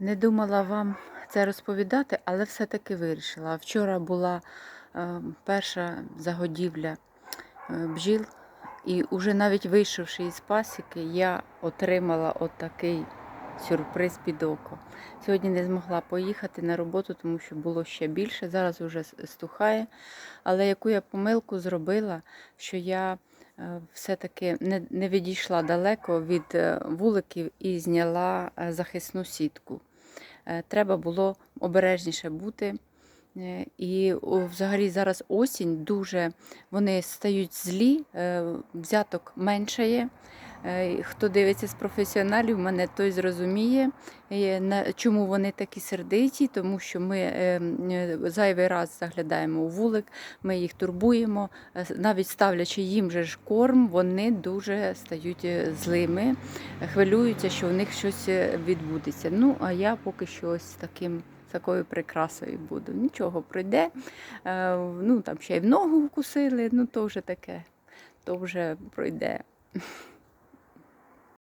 Не думала вам це розповідати, але все-таки вирішила. Вчора була е, перша загодівля е, бджіл, і вже навіть вийшовши із пасіки, я отримала отакий сюрприз під око. Сьогодні не змогла поїхати на роботу, тому що було ще більше. Зараз вже стухає. Але яку я помилку зробила, що я все-таки не, не відійшла далеко від е, вуликів і зняла е, захисну сітку. Е, Треба було обережніше бути. Е, І взагалі зараз осінь дуже вони стають злі, е, взяток меншає. Е, Хто дивиться з професіоналів, мене той зрозуміє, е, чому вони такі сердиті, тому що ми е, зайвий раз заглядаємо у вулик, ми їх турбуємо, навіть ставлячи їм же ж корм, вони дуже стають злими, хвилюються, що в них щось відбудеться. Ну, а я поки що ось таким. Такою прикрасою буду. Нічого пройде. Ну там ще й в ногу вкусили, ну то вже таке, то вже пройде.